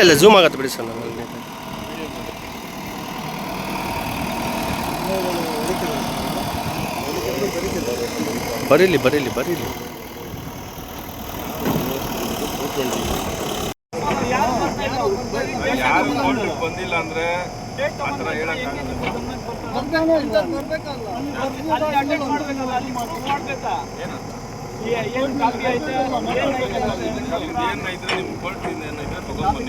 ಇಲ್ಲ ಝೂಮ್ ಆಗತ್ತೆ ಬಿಡಿ ಸರ್ ನಮ್ಮಲ್ಲಿ. ಬರೀಲಿ ಬರೀಲಿ ಬರೀಲಿ. ಯಾರು ಬಂದಿಲ್ಲ ಅಂದ್ರೆ ಆ ಥರ ಹೇಳಕ್ಕಾಗಲ್ಲ ಐತೆ ಏನಾಯ್ತು ನಿಮ್ ಕೋರ್ಟಿಂದ ಏನಾಯ್ತು ತಗೊಂಡ್ಬನ್ನಿ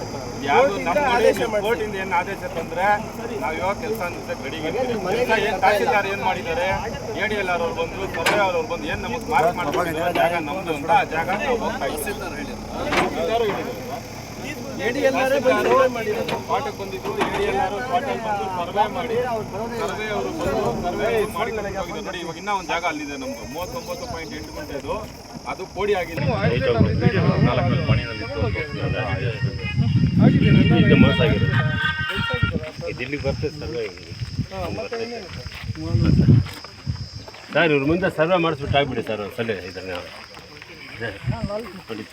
ಯಾರು ನಮ್ಮ ಕೋರ್ಟಿಂದ ಏನು ಆದೇಶ ತಂದ್ರೆ ನಾವ್ ಯಾವ ಕೆಲಸ ನಿಲ್ಸಕ್ ಗಡಿಗೆ ಏನ್ ತಹಸೀಲ್ದಾರ್ ಏನ್ ಮಾಡಿದ್ದಾರೆ? ಎಡಿ ಎಲ್ ಆರ್ ಅವ್ರು ಬಂದ್ರು ಸರ್ವೆ ಅವ್ರು ಬಂದು ಏನು ನಮಗ್ ಮಾರ್ಕ್ ಮಾಡ್ಕೊಂಡಿದ್ದಾರೆ ಜಾಗ ನಮ್ದು ಅಂತ ಆ ಜಾಗ ನಾವು ಹೋಗ್ತಾ ಪಾಠಕ್ಕೆ ಬಂದಿದ್ದು ಎ ಡಿ ಎಲ್ ಆರ್ ಬಂದು ಸರ್ವೆ ಮಾಡಿ. ಸರ್ವೆ ಅವರು ಬಂದು ಸರ್ವೆ ಮಾಡಿ ಹೋಗಿದ್ದಾರೆ. ನೋಡಿ ಇವಾಗ ಇನ್ನೂ ಒಂದು ಜಾಗ ಅಲ್ಲಿದೆ ನಮ್ದು. ಮೂವತ್ತೊಂಬತ್ತು ಪಾಯಿಂಟ್ ಎಂಟು ಗಂಟೆದು ಅದು ಕೋಡಿ ಆಗಿದೆ ಇಲ್ಲಿಗೆ ಬರ್ತದೆ ಸರ್ವೆ ಸರ್? ಇವ್ರ ಮುಂದೆ ಸರ್ವೆ ಮಾಡಿಸ್ಬಿಟ್ಟು ಆಗ್ಬಿಡಿ ಸರ್ ಸಲ ಇದನ್ನ. ನೋಡಿ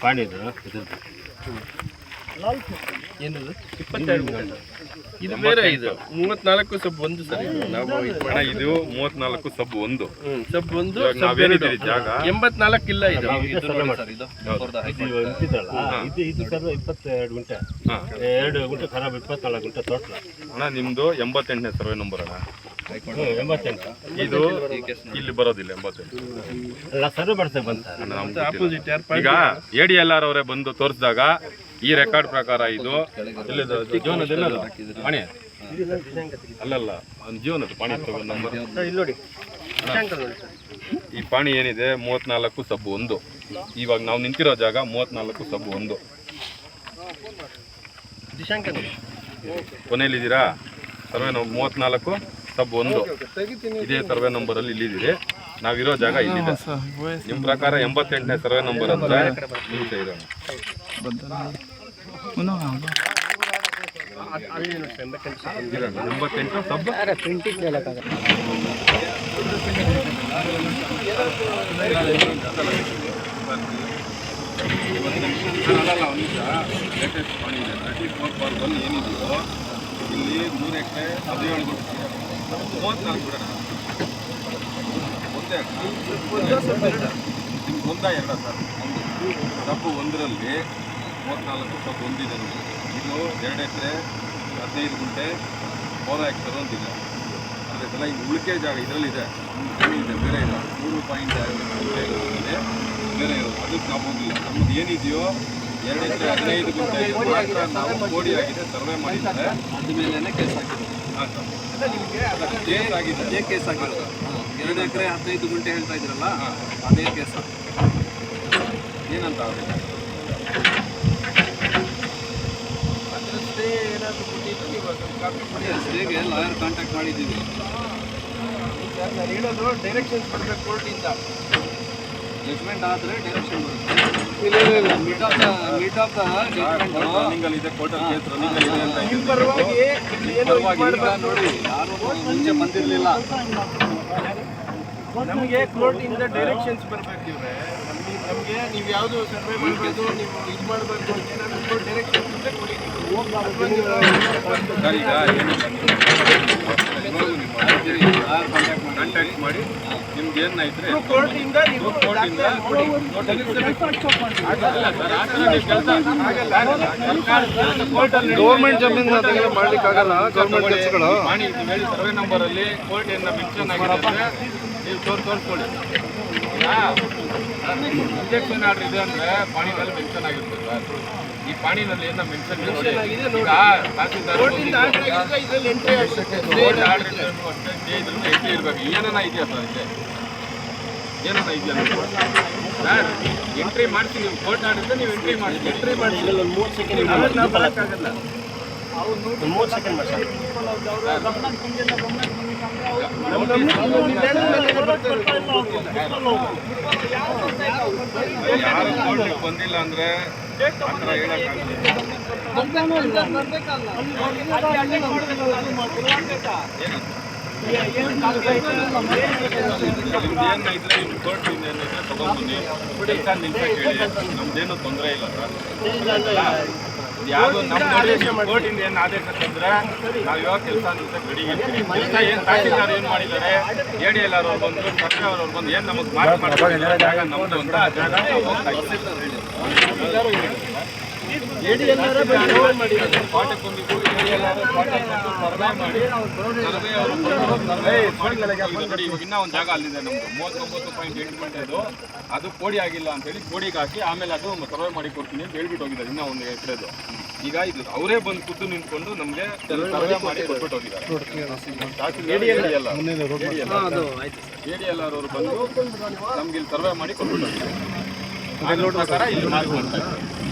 ಇದು ಬೇರೆ ಇದು. ಮೂವತ್ನಾಲ್ಕು ಸಬ್ ಒಂದು ಸರ್. ಇದು ನಾವು ಇದು ಮಾಡ ಇದು ಮೂವತ್ನಾಲ್ಕು ಸಬ್ ಒಂದು. ಸಬ್ ಒಂದು ಇವಾಗ ನಾವೇನಿದ್ದೀವಿ ಜಾಗ. ಎಂಬತ್ನಾಲ್ಕು ಇಲ್ಲ ಇದು. ಇದು. ಇಪ್ಪತ್ತೆರಡು. ಗುಂಟೆ. ಹಾ. ಎರಡು ಗುಂಟೆ ಖರಾಬ್ ಇಪ್ಪತ್ನಾಲ್ಕು ಗುಂಟೆ ತೋಟಲ ಅಣ್ಣ ನಿಮ್ದು ಎಂಬತ್ತೆಂಟನೇ ಸರ್ವೆ ನಂಬರ್ ಅಣ್ಣ. ಇದು ಇಲ್ಲಿ ಬರೋದಿಲ್ಲ ಎಂಬತ್ತೆಂಟು. ಈಗ ಎ ಡಿ ಎಲ್ ಆರ್ ಅವರೇ ಬಂದು ತೋರಿಸಿದಾಗ ಈ ರೆಕಾರ್ಡ್ ಪ್ರಕಾರ ಇದು ಎಲ್ಲಿದು ಜೀವನದ ಪಾಣಿ. ಅಲ್ಲಲ್ಲ ಒಂದು ಜೀವನದ ಪಾಣಿ ನಂಬರ್ ಈ ಪಾಣಿ ಏನಿದೆ? ಮೂವತ್ನಾಲ್ಕು ಸಬ್ ಒಂದು. ಇವಾಗ ನಾವು ನಿಂತಿರೋ ಜಾಗ ಮೂವತ್ನಾಲ್ಕು ಸಬ್ ಒಂದು. ಕೊನೆಯಲ್ಲಿದ್ದೀರಾ? ಸರ್ವೇ ನಾವು ಮೂವತ್ನಾಲ್ಕು. ಸಬ್ ಒಂದು. ಇದೇ ಸರ್ವೆ ನಂಬರಲ್ಲಿ ಇಲ್ಲಿದ್ದೀರಿ. ನಾವಿರೋ ಜಾಗ ಇಲ್ಲಿದೆ. ನಿಮ್ಮ ಪ್ರಕಾರ ಎಂಬತ್ತೆಂಟನೇ ಸರ್ವೆ ನಂಬರ್ ಅಂದ್ರೆ ಇರೋಣ. ಎಂಬತ್ತೆಂಟು sub latest thirty four one ಏನಿದೆಯೋ ಇಲ್ಲಿ. ಮೂರು ಎಕರೆ ಹದಿನೇಳು ಗುಂಟೆ ಮೂವತ್ನಾಲ್ಕು ಬಿಡೋಣ ಒಂದೇ ನಿಮ್ಗೆ ಒಂದ ಎರಡ ಸರ್ ಒಂದು ಸಬ್ಬು ಒಂದರಲ್ಲಿ ಮೂವತ್ನಾಲ್ಕು ಸಬ್ಬು ಒಂದಿದೆ ಇದು ಎರಡು ಎಕರೆ ಹದಿನೈದು ಗುಂಟೆ ಫೋರ್ ಎಕರೆ ಒಂದಿದೆ ಅದೇ ಸಲ ಇನ್ನು ಉಳಿಕೆ ಜಾಗ ಇದರಲ್ಲಿದೆ ಇದೆ ಬೇರೆ ಇಲ್ಲ ಮೂರು ಪಾಯಿಂಟ್ ಬೇರೆ ಇರೋದು ಅದಕ್ಕೆ ನಾವು ಹೋಗಿಲ್ಲ ನಮ್ಮದು ಏನಿದೆಯೋ ಎರಡು ಎಕರೆ ಹದಿನೈದು ಗುಂಟೆ ನಾವು ಕೋಡಿ ಆಗಿದೆ ಸರ್ವೆ ಮಾಡಿದ್ದಾರೆ ಅದ್ರ ಮೇಲೆ ಕೇಸ್ ಆಗಿದೆ ಅದೇ ಕೇಸ್ ಆಗಿರೋದು. ಎರಡು ಎಕರೆ ಹದಿನೈದು ಗುಂಟೆ ಹೇಳ್ತಾ ಇದ್ರಲ್ಲ ಅದೇ ಕೇಸ ಏನಂತ ಹೇಗೆ ಲಾಯರ್ ಕಾಂಟ್ಯಾಕ್ಟ್ ಮಾಡಿದ್ದೀವಿ. ನಾನು ಹೇಳೋದು ಡೈರೆಕ್ಷನ್ಸ್ ಬರಬೇಕು ಕೋರ್ಟಿಂದ ಜಜ್ಮೆಂಟ್ ಆದರೆ ಡೈರೆಕ್ಷನ್ ಬರುತ್ತೆ. ಮುಂಚೆ ಬಂದಿರಲಿಲ್ಲ ನಮಗೆ ಕೋರ್ಟಿಂದ ಡೈರೆಕ್ಷನ್ಸ್ ಬರ್ಬೇಕು ಇವ್ರೆ ನಮಗೆ ನೀವು ಯಾವುದು ಸರ್ವೆ ಮಾಡಬೇಕು ನೀವು ಇದು ಮಾಡಬೇಕು ಅಂತ ಲಾಯರ್ ಕಾಂಟ್ಯಾಕ್ಟ್ ಮಾಡಿ ಕಾಂಟ್ಯಾಕ್ಟ್ ಮಾಡಿ. ನಿಮ್ಗೆ ಕೋರ್ಟಿಂದ ನೀವು ಕೊಡಿ. ಗೌರ್ಮೆಂಟ್ ಜಮೀನು ಮಾಡ್ಲಿಕ್ಕೆ ಆಗಲ್ಲ ಗೌರ್ಮೆಂಟ್ ಕೆಲಸಗಳು ಮಾಡಿ ನೀವು ಹೇಳಿ ಸರ್ವೆ ನಂಬರ್ ಅಲ್ಲಿ ಕೋರ್ಟ್ ಏನ ಮೆನ್ಷನ್ ಅಂದ್ರೆ ನೀವು ತೋರ್ ತೋರಿಸ್ಕೊಳ್ಳಿ. ಇಂಜೆಕ್ಷನ್ ಆರ್ಡ್ರ್ ಇದೆ ಅಂದ್ರೆ ಪಾಣಿನಲ್ಲಿ ಮೆನ್ಷನ್ ಆಗಿರುತ್ತೆ ಸರ್. ಈ ಪಾಣಿನಲ್ಲಿ ಏನ ಮೆನ್ಷನ್ ಆಗಿದೆ ನೋಡಿ. ಈಗ ತಹಸೀಲ್ದಾರ್ ಆರ್ಡರ್ ಆರ್ಡರ್ ಅಷ್ಟೇ ಇದ್ರೂ ಎಂಟ್ರಿ ಇರಬೇಕು. ಏನನ ಇದೆಯಾ ಸರ್ ಇದೆ ಏನೇನ ಇದೆಯಾ ಸರ್ ಎಂಟ್ರಿ ಮಾಡ್ತೀನಿ ನೀವು ಕೋರ್ಟ್ ಆಡಿದ್ರೆ ನೀವು ಎಂಟ್ರಿ ಮಾಡಿ ಎಂಟ್ರಿ ಮಾಡಿ ಮೂರು ಸೆಕೆಂಡ್ ಬರೋಕ್ಕಾಗಲ್ಲ. ಮೂವತ್ತು ಸೆಕೆಂಡ್ ಯಾರು ಬಂದಿಲ್ಲ ಅಂದ್ರೆ ಆ ಥರ ನಮ್ದೇನು ತೊಂದರೆ ಇಲ್ಲ ಸರ್. ಯಾವುದು ನಮ್ಮ ಕೋರ್ಟಿಂದ ಏನು ಆದೇಶ ತಂದ್ರೆ ನಾವು ಯಾವ ಕೆಲಸ ನಿಲ್ಸಕ್ಕೆ ಗಡಿಗೆ ಕೆಲಸ ಏನು ತಹಸೀಲ್ದಾರ್ ಏನು ಮಾಡಿದ್ದಾರೆ ಎ ಡಿ ಎಲ್ ಆರ್ ಅವ್ರು ಬಂದು ಸರ್ವೆ ಅವ್ರು ಬಂದು ಏನು ನಮಗೆ ಮಾರ್ಕ್ ಮಾಡ್ತಾರೆ ಜಾಗ ನಮ್ದು ಅಂತ ಆ ಜಾಗ ಇನ್ನೂ ಒಂದು ಜಾಗ ಅಲ್ಲಿದೆ ನಮ್ದು ಮೂವತ್ತೊಂಬತ್ತು ಪಾಯಿಂಟ್ ಎಂಟು ಗಂಟೆ ಅದು ಕೋಡಿ ಆಗಿಲ್ಲ ಅಂತ ಹೇಳಿ ಕೋಡಿಗೆ ಹಾಕಿ ಆಮೇಲೆ ಅದು ಸರ್ವೆ ಮಾಡಿ ಕೊಡ್ತೀನಿ ಅಂತ ಹೇಳ್ಬಿಟ್ಟು ಹೋಗಿದ್ದಾರೆ ಇನ್ನೂ ಒಂದು ಎಕರೆದು ಈಗ ಇದು ಅವರೇ ಬಂದು ಖುದ್ದು ನಿಂತ್ಕೊಂಡು ನಮಗೆ ಸರ್ವೆ ಮಾಡಿ ಕೊಟ್ಬಿಟ್ಟು ಹೋಗಿದ್ದಾರೆ ಎ ಡಿ ಎಲ್ ಆರ್ ಅವರು ಬಂದು ನಮ್ಗೆ ಇಲ್ಲಿ ಸರ್ವೆ ಮಾಡಿ ಕೊಟ್ಬಿಟ್ಟು ಹೋಗಿದ್ದಾರೆ ಇಲ್ಲಿ ಮಾಡ್ತಾರೆ